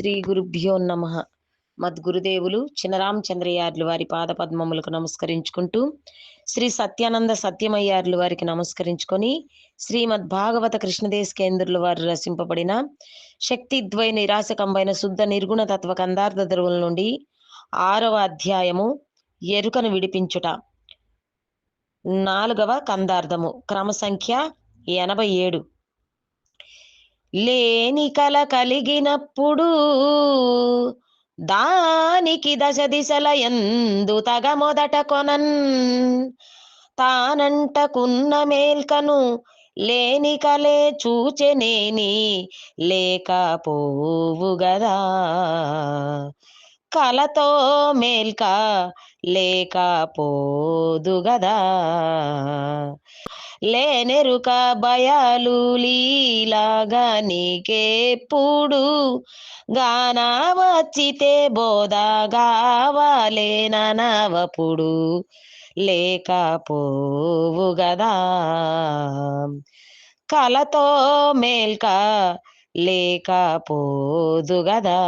శ్రీ గురుభ్యో నమ. మద్గురుదేవులు చినరామచంద్రయ్యార్లు వారి పాద పద్మములకు నమస్కరించుకుంటూ శ్రీ సత్యానంద సత్యమయ్యార్లు వారికి నమస్కరించుకొని శ్రీమద్ భాగవత కృష్ణదేశ్ కేంద్రుల వారు రచింపబడిన శక్తిద్వయ నిరాశకంబైన శుద్ధ నిర్గుణ తత్వ కందార్థ ధ్రువుల నుండి ఆరవ అధ్యాయము ఎరుకను విడిపించుట. నాలుగవ కందార్థము. క్రమ సంఖ్య ఎనభై ఏడు. లేని కల కలిగినప్పుడు దానికి దశ దిశల ఎందు తగ మొదట కొనన్. తానంటకున్న మేల్కను లేని కలే చూచెనేని లేకపోవు గదా. కలతో మేల్క లేకపోదు గదా. లేనెరుక భయాలు లీలాగా నీకెప్పుడు గానా వచ్చితే బోధగావాలేననవప్పుడు లేకపోవు గదా. కలతో మేల్క లేకపోదు గదా.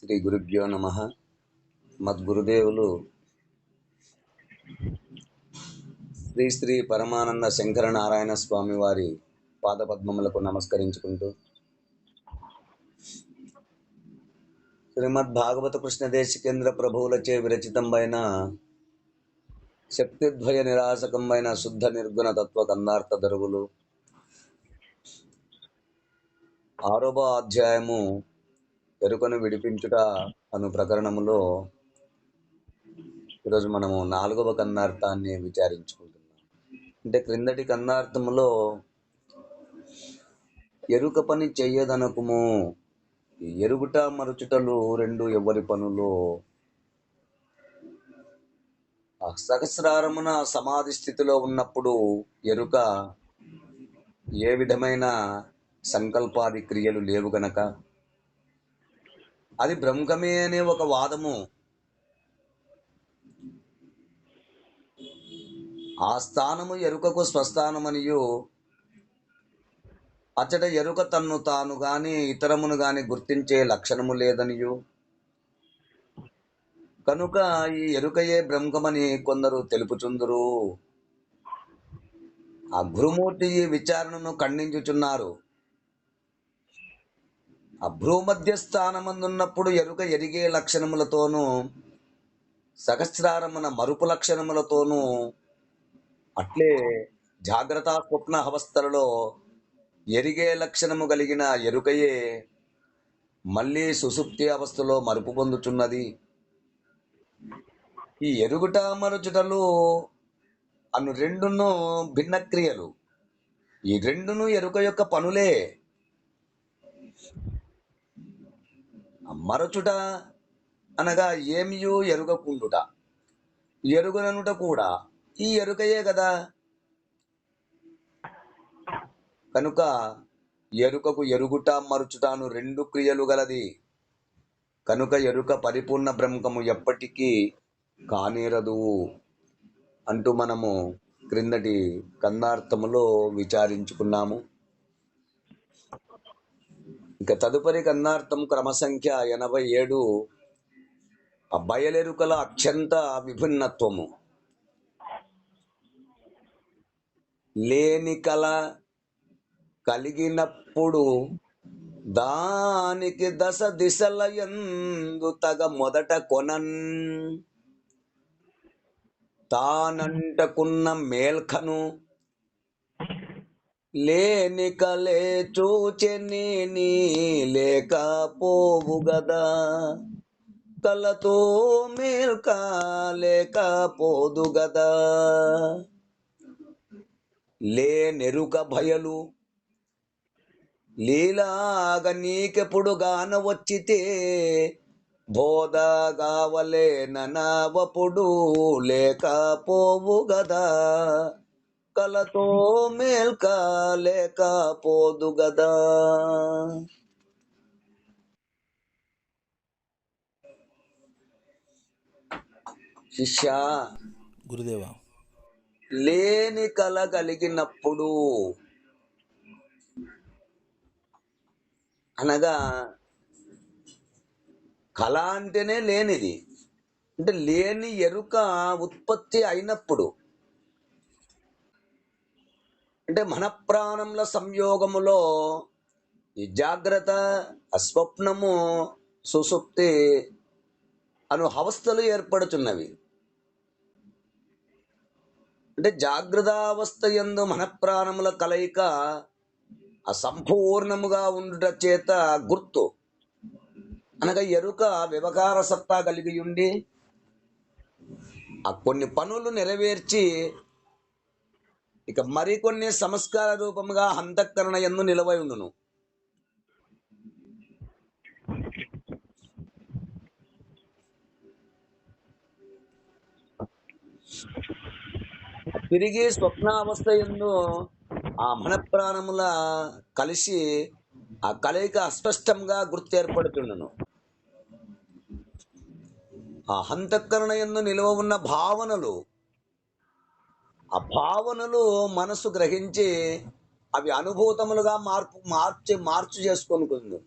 శ్రీ గురుభ్యో నమ. మద్గురుదేవులు శ్రీ శ్రీ పరమానంద శంకర నారాయణ స్వామి వారి పాదపద్మములకు నమస్కరించుకుంటూ శ్రీమద్ భాగవత కృష్ణ కేంద్ర ప్రభువులచే విరచితంబైన శక్తిద్వయ నిరాశకంబైన శుద్ధ నిర్గుణ తత్వ కందార్థ దరువులు ఆరోప అధ్యాయము ఎరుకను విడిపించుట అను ప్రకరణములో ఈరోజు మనము నాలుగవ కన్నార్థాన్ని విచారించుకుంటాం అంటే క్రిందటి కన్నార్థములో ఎరుక పని చెయ్యదనకుము ఎరుగుట మరుచుటలు రెండు ఎవరి పనులు? సహస్రారమున సమాధి స్థితిలో ఉన్నప్పుడు ఎరుక ఏ విధమైన సంకల్పాది క్రియలు లేవు గనక? అది బ్రహ్మమే అనే ఒక వాదము ఆ స్థానము ఎరుకకు స్వస్థానమనియు. అచ్చట ఎరుక తన్ను తాను గాని ఇతరమును గాని గుర్తించే లక్షణము లేదనియు. కనుక ఈ ఎరుకయే బ్రహ్మమని కొందరు తెలుపుచుందురు. ఆ గురుమూర్తి ఈ విచారణను ఖండించుచున్నారు. ఆ భ్రూమధ్య స్థానమందున్నప్పుడు ఎరుక ఎరిగే లక్షణములతోనూ సహస్రారమున మరుపు లక్షణములతోనూ అట్లే జాగ్రత్త స్వప్న అవస్థలలో ఎరిగే లక్షణము కలిగిన ఎరుకయే మళ్ళీ సుసుప్తి అవస్థలో మరుపు పొందుచున్నది. ఈ ఎరుగుట మరుచుటలు అను రెండును భిన్న క్రియలు ఈ రెండును ఎరుక యొక్క పనులే. మరచుట అనగా ఏమియు ఎరుగకుండుట. ఎరుగననుట కూడా ఈ ఎరుకయే కదా. కనుక ఎరుకకు ఎరుగుట మరుచుటాను రెండు క్రియలు గలది. కనుక ఎరుక పరిపూర్ణ బ్రహ్మము ఎప్పటికీ కానేరదు అంటూ మనము క్రిందటి కందార్థములో విచారించుకున్నాము. ఇక తదుపరి కన్నార్థం క్రమసంఖ్య ఎనభై ఏడు. బయలెరుకల అత్యంత విభిన్నత్వము. లేని కల కలిగినప్పుడు దానికి దశ దిశల ఎందు తగ మొదట కొనన్. తానంటకున్న మేల్ఖను లేని కలే చూచెని నీ లేకపోవు గదా. కలతో మేల్క లేకపోదు గదా. లేనెరుక భయలు. లీలాగ నీకెప్పుడుగాన వచ్చితే బోధగావలే ననవపుడు లేకపోవు గదా. కలతో మేల్క లేకపోదు గదా. శిష్యా. గురుదేవా లేని కల కలిగినప్పుడు అనగా కళ అంటేనే లేనిది. అంటే లేని ఎరుక ఉత్పత్తి అయినప్పుడు. అంటే మన ప్రాణముల సంయోగములో ఈ జాగ్రత్త అస్వప్నము సుసుప్తి అను అవస్థలు ఏర్పడుతున్నవి అంటే జాగ్రత్తావస్థ ఎందు మన ప్రాణముల కలయిక అసంపూర్ణముగా ఉండుట చేత గుర్తు. అనగా ఎరుక వ్యవహార సత్తా కలిగి ఉండి ఆ కొన్ని పనులు నెరవేర్చి ఇక మరికొన్ని సంస్కార రూపముగా హంతకరణ ఎందు నిలవై ఉండును తిరిగి స్వప్నావస్థ ఎందు ఆ మన ప్రాణముల కలిసి ఆ కలయిక అస్పష్టంగా గుర్తు ఏర్పడుతుండను ఆ హంతకరణ ఎందు నిలువ ఉన్న భావనలు ఆ భావనలు మనసు గ్రహించి అవి అనుభూతములుగా మార్పు మార్చి మార్చు చేసుకొనుకుంది.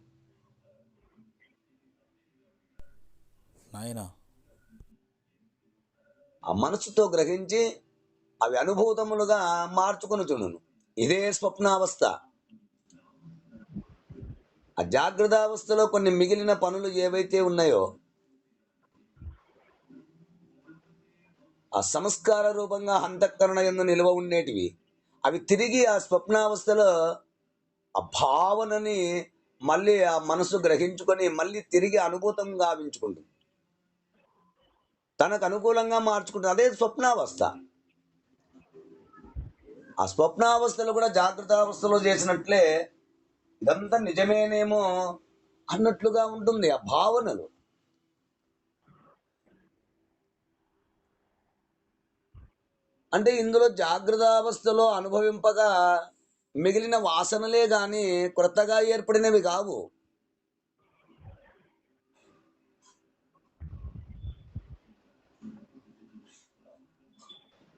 నాయనా. ఆ మనసుతో గ్రహించి అవి అనుభూతములుగా మార్చుకొని ఇదే స్వప్నావస్థ. ఆ జాగ్రత్తావస్థలో కొన్ని మిగిలిన పనులు ఏవైతే ఉన్నాయో ఆ సంస్కార రూపంగా హంతకరణ ఎందు నిల్వ ఉండేటివి అవి తిరిగి ఆ స్వప్నావస్థలో ఆ భావనని మళ్ళీ ఆ మనసు గ్రహించుకొని మళ్ళీ తిరిగి అనుభూతం గావించుకుంటుంది. తనకు అనుకూలంగా మార్చుకుంటుంది. అదే స్వప్నావస్థ. ఆ స్వప్నావస్థలో కూడా జాగ్రత్త అవస్థలో చేసినట్లే ఇదంతా నిజమేనేమో అన్నట్లుగా ఉంటుంది ఆ భావనలు. అంటే ఇందులో జాగ్రత్తావస్థలో అనుభవింపగా మిగిలిన వాసనలే గాని క్రొత్తగా ఏర్పడినవి కావు.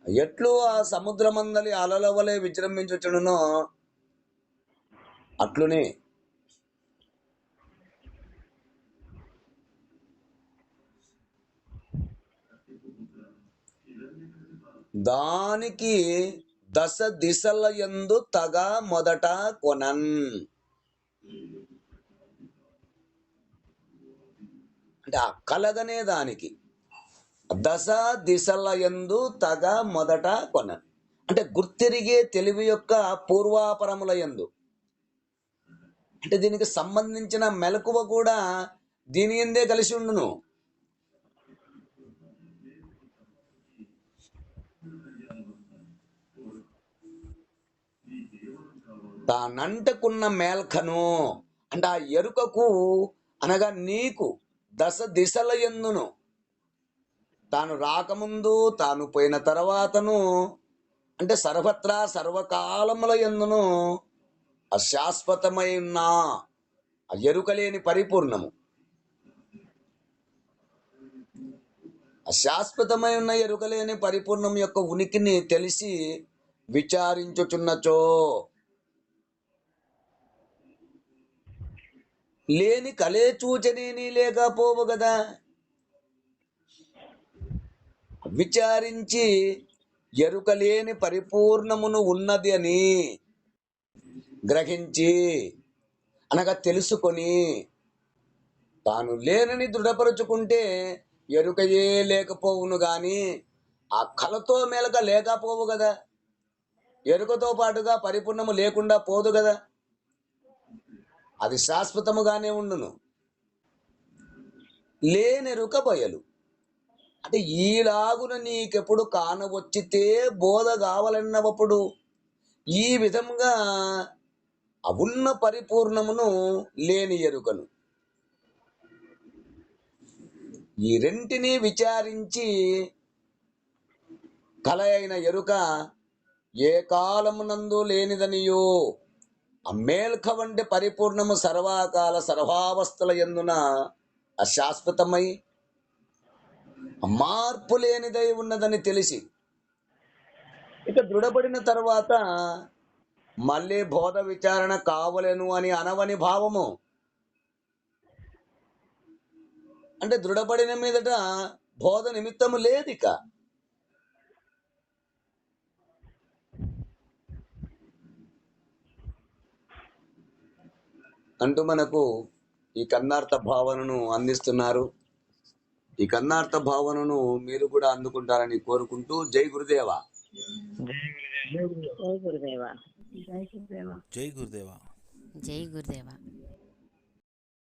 ఎట్లు ఆ సముద్రమందలి అలల వలె విజృంభించుచుడునో అట్లునే. దానికి దశ దిశల ఎందు తగ మొదట కొనన్. అంటే ఆ కలగనే దానికి. దశ దిశల యందు తగ మొదట కొనన్ అంటే గుర్తిరిగే తెలివి యొక్క పూర్వాపరముల యందు. అంటే దీనికి సంబంధించిన మెలకువ కూడా దీని ఎందే కలిసి ఉండును. తానంటకున్న మేల్కను అంటే ఆ ఎరుకకు అనగా నీకు దశ దిశల ఎందును తాను రాకముందు తాను పోయిన తర్వాతను అంటే సర్వత్రా సర్వకాలముల ఎందును అశాశ్వతమైన ఎరుకలేని పరిపూర్ణము. అశాశ్వతమై ఉన్న ఎరుకలేని పరిపూర్ణం యొక్క ఉనికిని తెలిసి విచారించుచున్నచో లేని కలే చూచనేని లేకపోవు కదా విచారించి ఎరుకలేని పరిపూర్ణమును ఉన్నది అని గ్రహించి అనగా తెలుసుకొని తాను లేనని దృఢపరుచుకుంటే ఎరుకయే లేకపోవును గాని ఆ కలతో మేలక లేకపోవు కదా ఎరుకతో పాటుగా పరిపూర్ణము లేకుండా పోదు కదా అది శాశ్వతముగానే ఉండును. లేనెరుక బయలు. అంటే ఈలాగున నీకెప్పుడు కానవచ్చితే బోధ కావాలన్నప్పుడు ఈ విధంగా అవున్న పరిపూర్ణమును లేని ఎరుకను. ఈ రెంటిని విచారించి కల అయిన ఎరుక ఏ కాలమునందు లేనిదనియో అమ్మేల్క వంటి పరిపూర్ణము సర్వాకాల సర్వావస్థల ఎందున అశాశ్వతమై మార్పు లేనిదై ఉన్నదని తెలిసి ఇక దృఢపడిన తర్వాత మళ్ళీ బోధ విచారణ కావలేను అని అనవని భావము. అంటే దృఢపడిన మీదట బోధ నిమిత్తము లేదు ఇక అంటూ మనకు ఈ కన్నార్థ భావనను అందిస్తున్నారు. ఈ కన్నార్థ భావనను మీరు కూడా అందుకుంటారని కోరుకుంటూ జై గురుదేవ. జై గురుదేవా. జై గురుదేవ. జై గురుదేవ. జై గురుదేవ.